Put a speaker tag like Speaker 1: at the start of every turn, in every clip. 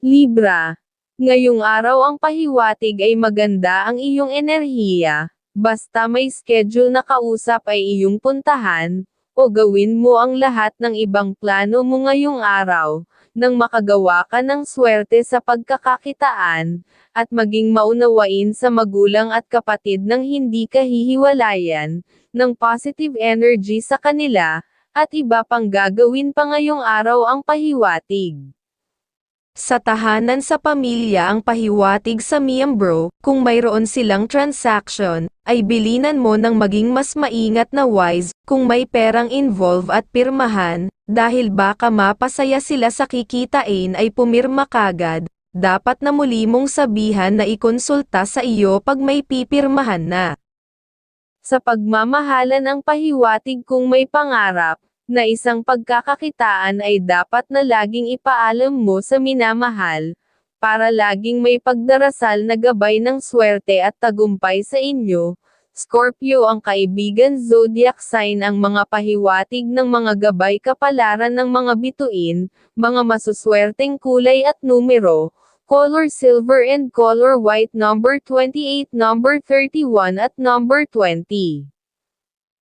Speaker 1: Libra. Ngayong araw ang pahiwatig ay maganda ang iyong enerhiya, basta may schedule na kausap ay iyong puntahan, o gawin mo ang lahat ng ibang plano mo ngayong araw, nang makagawa ka ng swerte sa pagkakakitaan, at maging maunawain sa magulang at kapatid ng hindi ka hihiwalayan, ng positive energy sa kanila, at iba pang gagawin pa ngayong araw ang pahiwatig.
Speaker 2: Sa tahanan sa pamilya ang pahiwatig sa miyembro, kung mayroon silang transaction, ay bilinan mo ng maging mas maingat na wise, kung may perang involve at pirmahan, dahil baka mapasaya sila sa kikitain ay pumirma kagad, dapat na muli mong sabihan na ikonsulta sa iyo pag may pipirmahan na.
Speaker 1: Sa pagmamahalan ang pahiwatig kung may pangarap, na isang pagkakakitaan ay dapat na laging ipaalam mo sa minamahal, para laging may pagdarasal na gabay ng swerte at tagumpay sa inyo. Scorpio ang kaibigan zodiac sign ang mga pahiwatig ng mga gabay kapalaran ng mga bituin, mga masuswerteng kulay at numero, color silver and color white number 28, number 31 at number 20.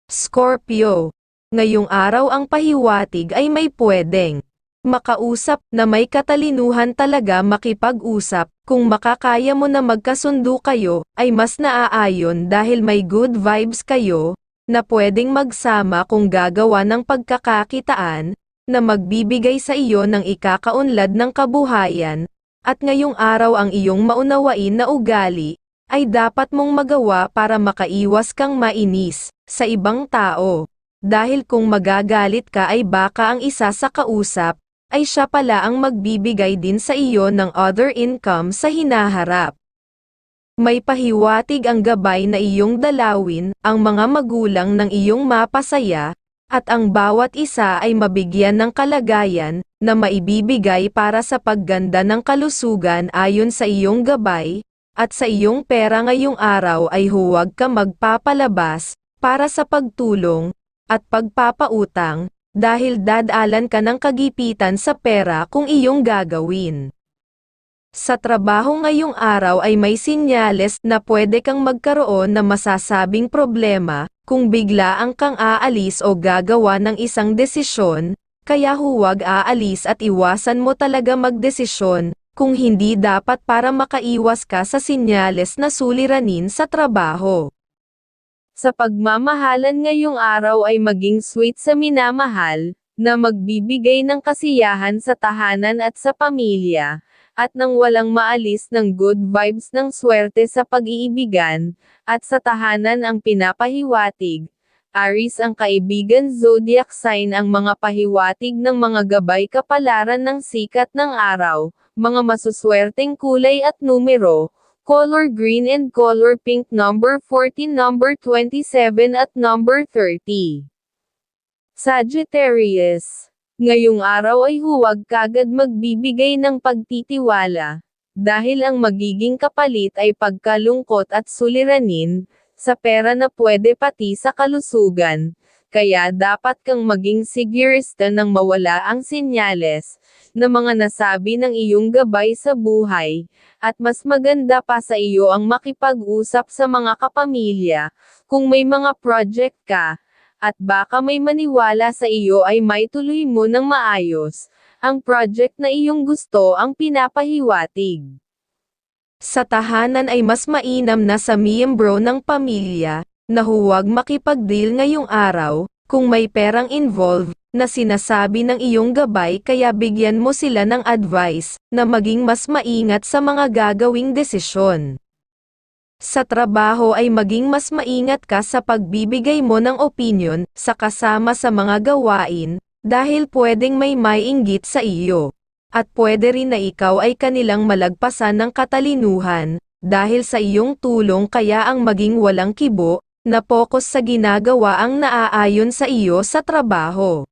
Speaker 2: Scorpio. Ngayong araw ang pahiwatig ay may pwedeng makausap na may katalinuhan talaga makipag-usap, kung makakaya mo na magkasundo kayo, ay mas naaayon dahil may good vibes kayo, na pwedeng magsama kung gagawa ng pagkakakitaan, na magbibigay sa iyo ng ikakaunlad ng kabuhayan, at ngayong araw ang iyong maunawain na ugali, ay dapat mong magawa para makaiwas kang mainis sa ibang tao. Dahil kung magagalit ka ay baka ang isa sa kausap, ay siya pala ang magbibigay din sa iyo ng other income sa hinaharap. May pahiwatig ang gabay na iyong dalawin, ang mga magulang ng iyong mapasaya, at ang bawat isa ay mabigyan ng kalagayan, na maibibigay para sa pagganda ng kalusugan ayon sa iyong gabay, at sa iyong pera ngayong araw ay huwag ka magpapalabas, para sa pagtulong, at pagpapautang, dahil dadalan ka ng kagipitan sa pera kung iyong gagawin. Sa trabaho ngayong araw ay may sinyales na pwede kang magkaroon na masasabing problema, kung bigla ang kang aalis o gagawa ng isang desisyon, kaya huwag aalis at iwasan mo talaga magdesisyon, kung hindi dapat para makaiwas ka sa sinyales na suliranin sa trabaho.
Speaker 1: Sa pagmamahalan ngayong araw ay maging sweet sa minamahal, na magbibigay ng kasiyahan sa tahanan at sa pamilya, at nang walang maalis ng good vibes ng swerte sa pag-iibigan, at sa tahanan ang pinapahiwatig. Aris ang kaibigan zodiac sign ang mga pahiwatig ng mga gabay kapalaran ng sikat ng araw, mga masuswerteng kulay at numero, color green and color pink number 14 number 27 at number 30. Sagittarius. Ngayong araw ay huwag kagad magbibigay ng pagtitiwala, dahil ang magiging kapalit ay pagkalungkot at suliranin, sa pera na pwede pati sa kalusugan, kaya dapat kang maging sigurista nang mawala ang sinyales, na mga nasabi ng iyong gabay sa buhay, at mas maganda pa sa iyo ang makipag-usap sa mga kapamilya, kung may mga project ka, at baka may maniwala sa iyo ay may tuloy mo ng maayos, ang project na iyong gusto ang pinapahiwatig.
Speaker 2: Sa tahanan ay mas mainam na sa miyembro ng pamilya, na huwag makipag-deal ngayong araw, kung may perang involved, na sinasabi ng iyong gabay kaya bigyan mo sila ng advice, na maging mas maingat sa mga gagawing desisyon. Sa trabaho ay maging mas maingat ka sa pagbibigay mo ng opinion, sa kasama sa mga gawain, dahil pwedeng may mainggit sa iyo. At pwede rin na ikaw ay kanilang malagpasan ng katalinuhan, dahil sa iyong tulong kaya ang maging walang kibo, na focus sa ginagawa ang naaayon sa iyo sa trabaho.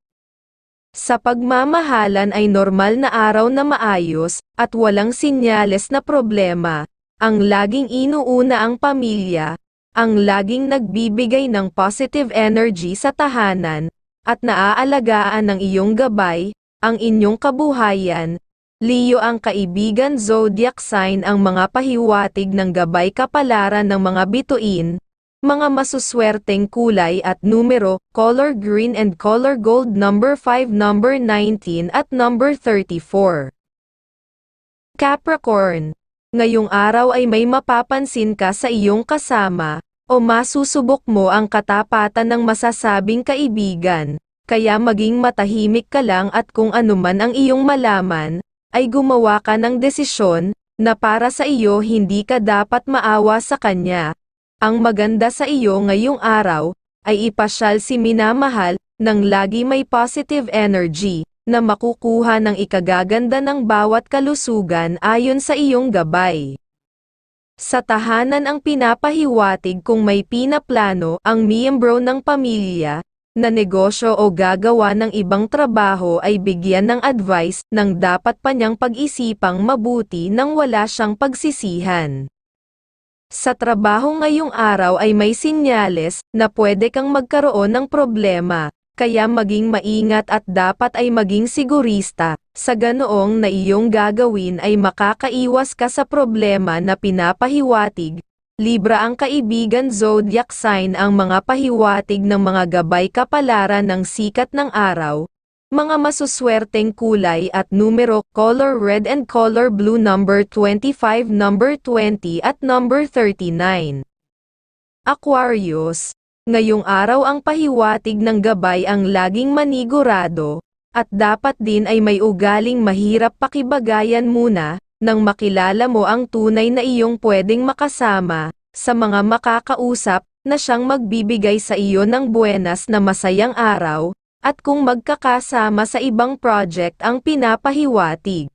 Speaker 2: Sa pagmamahalan ay normal na araw na maayos, at walang sinyales na problema, ang laging inuuna ang pamilya, ang laging nagbibigay ng positive energy sa tahanan, at naaalagaan ng iyong gabay, ang inyong kabuhayan, Leo ang kaibigan zodiac sign ang mga pahiwatig ng gabay kapalaran ng mga bituin, mga masuswerteng kulay at numero, color green and color gold number 5 number 19 at number 34. Capricorn, ngayong araw ay may mapapansin ka sa iyong kasama, o masusubok mo ang katapatan ng masasabing kaibigan, kaya maging matahimik ka lang at kung anuman ang iyong malaman, ay gumawa ka ng desisyon, na para sa iyo hindi ka dapat maawa sa kanya. Ang maganda sa iyo ngayong araw, ay ipasyal si minamahal, nang lagi may positive energy, na makukuha ng ikagaganda ng bawat kalusugan ayon sa iyong gabay. Sa tahanan ang pinapahiwatig kung may pinaplano ang miyembro ng pamilya, na negosyo o gagawa ng ibang trabaho ay bigyan ng advice ng dapat pa niyang pag-isipang mabuti nang wala siyang pagsisihan. Sa trabaho ngayong araw ay may sinyales na pwede kang magkaroon ng problema, kaya maging maingat at dapat ay maging sigurista, sa ganoong na iyong gagawin ay makakaiwas ka sa problema na pinapahiwatig. Libra ang kaibigan zodiac sign ang mga pahiwatig ng mga gabay kapalaran ng sikat ng araw, mga masuswerteng kulay at numero, color red and color blue number 25, number 20 at number 39. Aquarius, ngayong araw ang pahiwatig ng gabay ang laging manigurado, at dapat din ay may ugaling mahirap pakibagayan muna, nang makilala mo ang tunay na iyong pwedeng makasama, sa mga makakausap, na siyang magbibigay sa iyo ng buenas na masayang araw, at kung magkakasama sa ibang project ang pinapahiwatig.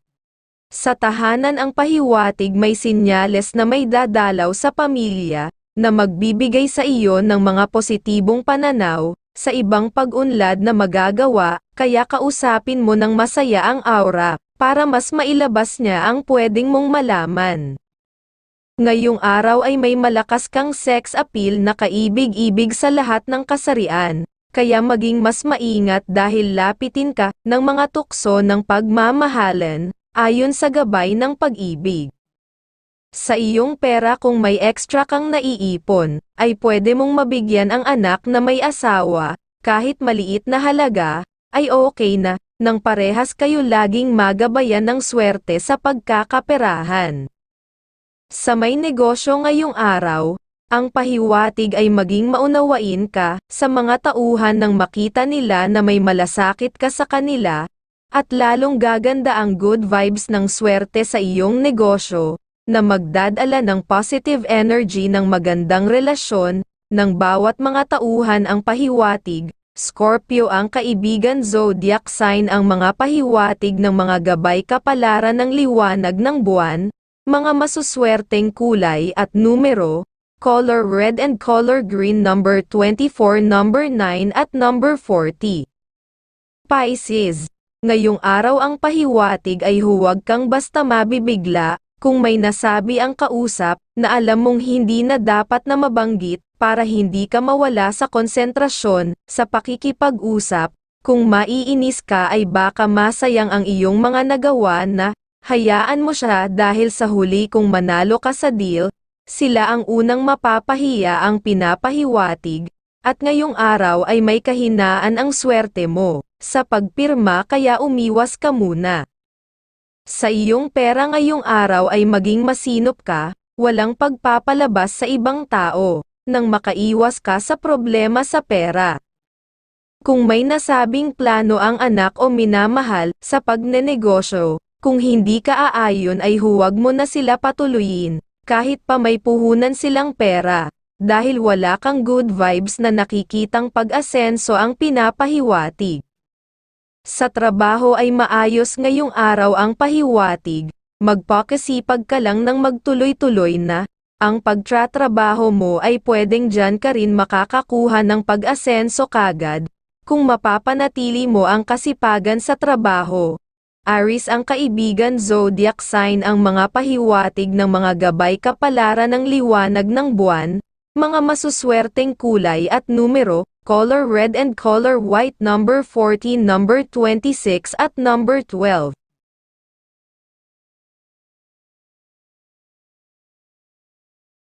Speaker 2: Sa tahanan ang pahiwatig may sinyales na may dadalaw sa pamilya, na magbibigay sa iyo ng mga positibong pananaw, sa ibang pag-unlad na magagawa, kaya kausapin mo ng masaya ang aura, para mas mailabas niya ang pwedeng mong malaman. Ngayong araw ay may malakas kang sex appeal na kaibig-ibig sa lahat ng kasarian, kaya maging mas maingat dahil lapitin ka ng mga tukso ng pagmamahalan, ayon sa gabay ng pag-ibig. Sa iyong pera kung may extra kang naiipon, ay pwede mong mabigyan ang anak na may asawa, kahit maliit na halaga, ay okay na, nang parehas kayo laging magabayan ng swerte sa pagkakaperahan. Sa may negosyo ngayong araw, ang pahiwatig ay maging maunawain ka sa mga tauhan nang makita nila na may malasakit ka sa kanila, at lalong gaganda ang good vibes ng swerte sa iyong negosyo, na magdadala ng positive energy ng magandang relasyon, ng bawat mga tauhan ang pahiwatig, Scorpio ang kaibigan zodiac sign ang mga pahiwatig ng mga gabay kapalaran ng liwanag ng buwan, mga masuswerteng kulay at numero, color red and color green number 24 number 9 at number 40. Pisces, ngayong araw ang pahiwatig ay huwag kang basta mabibigla, kung may nasabi ang kausap, na alam mong hindi na dapat na mabanggit, para hindi ka mawala sa konsentrasyon, sa pakikipag-usap, kung maiinis ka ay baka masayang ang iyong mga nagawa na, hayaan mo siya dahil sa huli kung manalo ka sa deal, sila ang unang mapapahiya ang pinapahiwatig, at ngayong araw ay may kahinaan ang swerte mo, sa pagpirma kaya umiwas ka muna. Sa iyong pera ngayong araw ay maging masinop ka, walang pagpapalabas sa ibang tao, nang makaiwas ka sa problema sa pera. Kung may nasabing plano ang anak o minamahal sa pagnenegosyo, kung hindi ka aayon ay huwag mo na sila patuloyin, kahit pa may puhunan silang pera, dahil wala kang good vibes na nakikitang pag-asenso ang pinapahiwatig. Sa trabaho ay maayos ngayong araw ang pahiwatig, magpakasipag ka lang ng magtuloy-tuloy na, ang pagtratrabaho mo ay pwedeng dyan ka rin makakakuha ng pag-asenso kagad, kung mapapanatili mo ang kasipagan sa trabaho. Aris ang kaibigan zodiac sign ang mga pahiwatig ng mga gabay kapalaran ng liwanag ng buwan, mga masuswerteng kulay at numero, color red and color white number 14 number 26 at number 12.